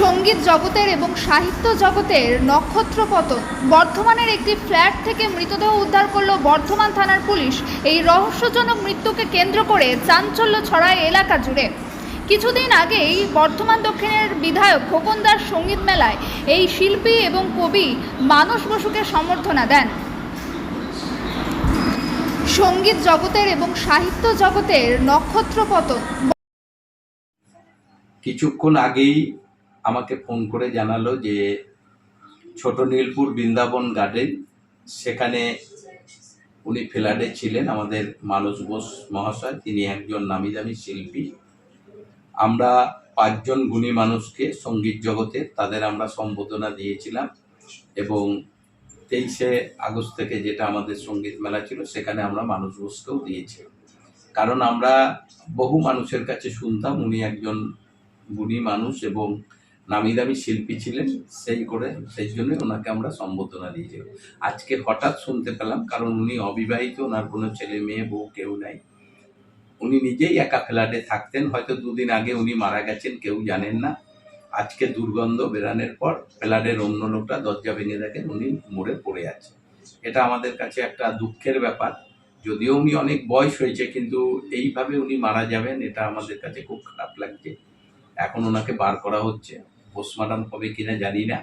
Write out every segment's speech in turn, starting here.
সংগীত জগতের এবং সাহিত্য জগতের নক্ষত্রপতন বর্ধমানের একটি ফ্ল্যাট থেকে মৃতদেহ উদ্ধার করল বর্ধমান থানার পুলিশ। এই রহস্যজনক মৃত্যুকে কেন্দ্র করে চাঞ্চল্য ছড়ায় এলাকা জুড়ে। কিছুদিন আগেই বর্ধমান দক্ষিণের বিধায়ক খোকন দাস সংগীত মেলায় এই শিল্পী এবং কবি মানস বসুকে সমর্থনা দেন। সংগীত জগতের এবং সাহিত্য জগতের নক্ষত্রপতন কিছুক্ষণ আগেই আমাকে ফোন করে জানালো যে ছোট নীলপুর বৃন্দাবন গার্ডেন সেখানে উনি ফ্ল্যাটে ছিলেন, আমাদের মানস বোস মহাশয়, তিনি একজন নামি দামি শিল্পী। আমরা পাঁচজন গুণী মানুষকে সংগীত জগতে, তাদের আমরা সম্বোধনা দিয়েছিলাম এবং তেইশে আগস্ট থেকে যেটা আমাদের সংগীত মেলা ছিল, সেখানে আমরা মানুষ বোসকেও দিয়েছি। কারণ আমরা বহু মানুষের কাছে শুনতাম, উনি একজন গুণী মানুষ এবং নামি দামি শিল্পী ছিলেন, সেই করে, সেই জন্য ওনাকে আমরা সম্বোধনা দিয়েছি। আজকে হঠাৎ শুনতে পেলাম, কারণ উনি অবিবাহিত, ওনার কোনো ছেলে, মেয়ে, বউ কেউ নাই। উনি নিজেই একা ফ্ল্যাটে থাকতেন, হয়তো দুদিন আগে উনি মারা গেছেন, কেউ জানেন না। আজকে দুর্গন্ধ বেরানোর পর ফ্ল্যাটের অন্য লোকটা দরজা ভেঙে দেখেন উনি মরে পড়ে আছে। এটা আমাদের কাছে একটা দুঃখের ব্যাপার। যদিও উনি অনেক বয়স হয়েছে, কিন্তু এইভাবে উনি মারা যাবেন, এটা আমাদের কাছে খুব খারাপ লাগছে। এখন ওনাকে বার করা হচ্ছে। পোস্টমর্টম হবে কিনা জানি না।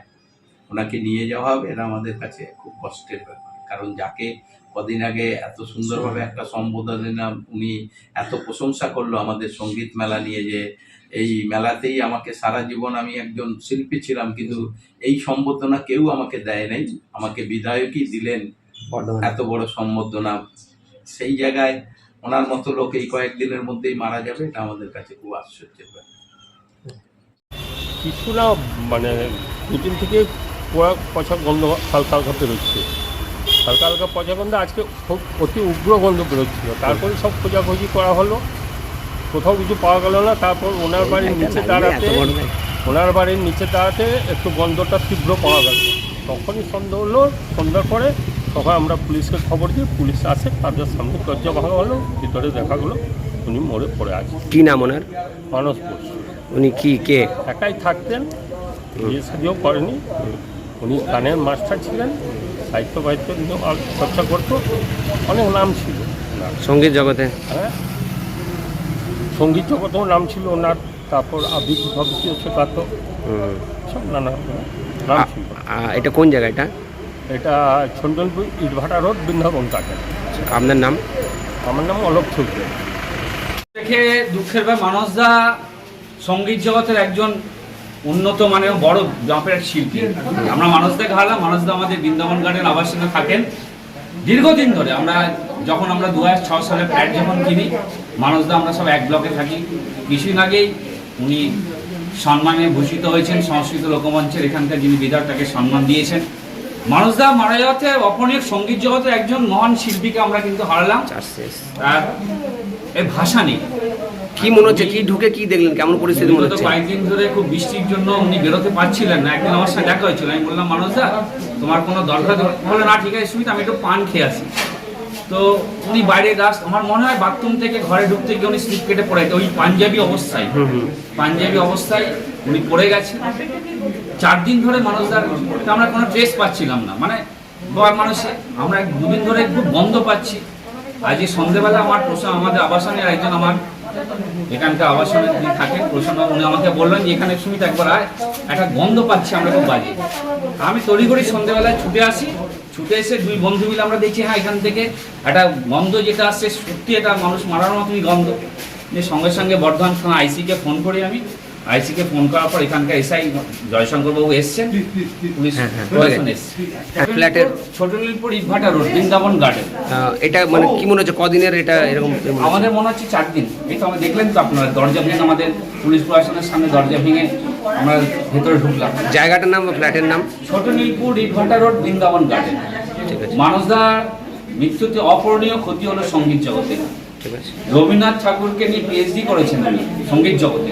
ওনাকে নিয়ে যাওয়া হবে এটা আমাদের কাছে খুব কষ্টের ব্যাপার। কারণ যাকে কদিন আগে এত সুন্দরভাবে একটা সম্বোধনা উনি এত প্রশংসা করল আমাদের সংগীত মেলা নিয়ে যে এই মেলাতেই আমাকে সারা জীবন আমি একজন শিল্পী ছিলাম কিন্তু এই সম্বোধনা কেউ আমাকে দেয় নাই। আমাকে বিধায়কই দিলেন। এত বড় সম্বোধনা। সেই জায়গায় ওনার মতো লোক এই কয়েকদিনের মধ্যেই মারা যাবে এটা আমাদের কাছে খুব আশ্চর্যের ব্যাপার। কিছু না মানে দুদিন থেকে পোড়া পচা গন্ধ হালকা হালকা বেরোচ্ছে। হালকা হালকা পচা গন্ধ আজকে খুব অতি উগ্র গন্ধ বেরোচ্ছিল। তারপরে সব খোঁজাখুঁজি করা হলো। কোথাও কিছু পাওয়া গেল না তারপর ওনার বাড়ির নিচে দাঁড়াতে। ওনার বাড়ির নিচে দাঁড়াতে একটু গন্ধটা তীব্র পাওয়া গেল। তখনই সন্দেহ হলো সন্ধ্যার পরে তখন আমরা পুলিশকে খবর দিই পুলিশ আসে তাদের সামনে দরজা ভাঙা হলো ভিতরে দেখা গেলো উনি মরে পড়ে আছে। কি নাম ওনার? মানুষ বোস উনি কি কে? একাই থাকতেন বিয়ে শাদিও করেনি। উনি গানের মাস্টার ছিলেন সাহিত্য বাহিত্য চর্চা করতো। অনেক নাম ছিল সংগীত জগতে? হ্যাঁ। সংগীত জগতেও নাম ছিল ওনার তারপর আবৃত্তি ফাবৃত্তি শেখাতো। সব নানা নাম ছিল। এটা কোন জায়গা এটা? এটা ছন্দনপুর ইটভাটা রোড বৃন্দাবন কাটে আপনার নাম? আমার নাম অলোক চৌধুরী দেখে দুঃখের ব্যাপার মানসদা সংগীত জগতের একজন উন্নত মানের বড় জাপের শিল্পী। আমরা মানুষদাকে হারালাম মানুষদা আমাদের বৃন্দাবন গার্ডেন আবাসনে থাকেন। দীর্ঘদিন ধরে আমরা যখন আমরা দু সালে ফ্ল্যাট যখন কিনি মানুষদা আমরা সব এক ব্লকে থাকি। কিছুদিন আগেই উনি সম্মানে ভূষিত হয়েছেন সংস্কৃত লোকমঞ্চের, এখানকার যিনি বিধায়ক, তাকে সম্মান দিয়েছেন। মানুষদা মারা যাওয়াতে অপনীয় সংগীত জগতের একজন মহান শিল্পীকে আমরা কিন্তু হারালাম। চার শেষ তার এ ভাষা নেই। কি মনে হচ্ছে? কি ঢুকে কি দেখলেন? কেমন পরিস্থিতি মনে হচ্ছে? কয়েকদিন ধরে খুব বৃষ্টির জন্য উনি বেরোতে পারছিলেন না। একদিন আমার সাথে দেখা হয়েছিল। আমি বললাম মানুষদা তোমার কোনো দরকার দর-" বলে না ঠিক আছে সুমিত আমি একটু পান খেয়ে আসি। তো উনি বাইরে গাছ আমার মনে হয় বাথরুম থেকে ঘরে ঢুকতে গিয়ে উনি স্লিপ কেটে পড়ে ওই পাঞ্জাবি অবস্থায়। পাঞ্জাবি অবস্থায় উনি পড়ে গেছে চার দিন ধরে মানুষদার আমরা কোনো ট্রেস পাচ্ছিলাম না। মানে মানুষে, আমরা দুদিন ধরে খুব গন্ধ পাচ্ছি। আজ এই সন্ধেবেলা আমার প্রশ্ন আমাদের আবাসনের একজন আমার এখানকার আবাসনে যিনি থাকেন, প্রসন্ন, উনি আমাকে বললেন যে, এখানে সুমিত একবার আয়, একটা গন্ধ পাচ্ছি আমরা খুব বাজে। আমি তড়িঘড়ি সন্ধেবেলায় ছুটে আসি, ছুটে এসে দুই বন্ধু মিলে আমরা দেখছি হ্যাঁ এখান থেকে একটা গন্ধ যেটা আসছে, সত্যি এটা মানুষ মারার মতনই গন্ধ। সঙ্গে সঙ্গে বর্ধমান থানা আইসিকে ফোন করি আমি। আইসিকে ফোন করার পর এখানকার এসআই জয়শঙ্কর বাবু এসছেন পুলিশ হ্যাঁ, হ্যাঁ, প্রশাসন এসছে। ফ্ল্যাটের ছোট নীলপুর ইটভাটা রোড বৃন্দাবন গার্ডেন এটা মানে কি মনে হচ্ছে কদিনের এটা এরকম আমাদের মনে হচ্ছে চার দিন। এই তো আমরা দেখলেন তো আপনারা দরজা ভেঙে আমাদের পুলিশ প্রশাসনের সামনে দরজা ভেঙে আমরা ভেতরে ঢুকলাম। জায়গাটার নাম ফ্ল্যাটের নাম? ছোট নীলপুর ইটভাটা রোড বৃন্দাবন গার্ডেন ঠিক আছে। মানসদার মৃত্যুতে অপূরণীয় ক্ষতি হলো সংগীত জগতে। ঠিক আছে। রবীন্দ্রনাথ ঠাকুরকে নিয়ে পিএইচডি করেছেন উনি সংগীত জগতে।